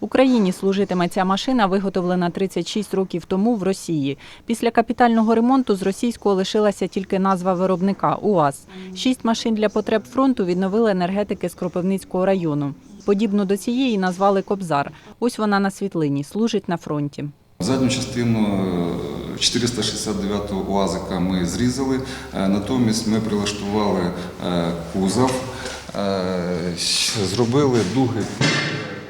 Україні служитиме ця машина, виготовлена 36 років тому в Росії. Після капітального ремонту з російського лишилася тільки назва виробника УАЗ. Шість машин для потреб фронту відновили енергетики з Кропивницького району. Подібну до цієї назвали Кобзар. Ось вона на світлині, служить на фронті. Задню частину е, 469 УАЗика ми зрізали, е, натомість ми прилаштували е, кузов, е, зробили дуги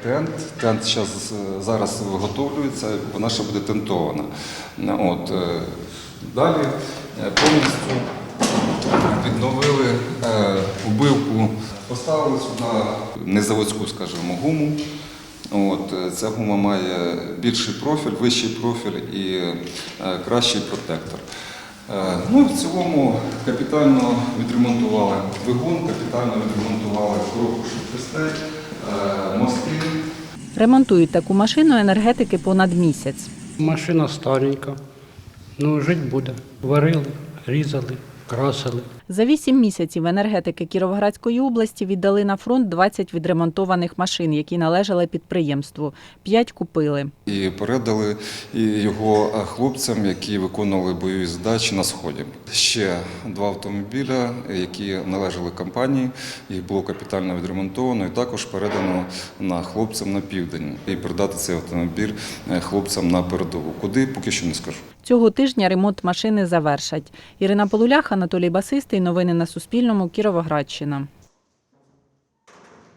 тент. Тент щас, е, зараз виготовлюється, вона ще буде тентована. От, е, далі е, повністю відновили е, убивку, поставили сюди незаводську, скажімо, гуму. От, е, ця гума має більший профіль, вищий профіль і е, кращий протектор. Е, ну, в цілому капітально відремонтували двигун, капітально відремонтували коробку швидкостей, е. Ремонтують таку машину енергетики понад місяць. Машина старенька. Ну, жить буде. Варили, різали, красили. За вісім місяців енергетики Кіровоградської області віддали на фронт 20 відремонтованих машин, які належали підприємству. П'ять купили. І передали його е, хлопцям, які виконували бойові задачі на сході. Ще два автомобіля, які належали компанії, їх було капітально відремонтовано і також передано на хлопцям на південь. І передати цей автомобіль е, хлопцям на передову. Куди поки що не скажу. Цього тижня ремонт машини завершать. Ірина Полулях, Анатолій Басистий. Новини на Суспільному. Кіровоградщина.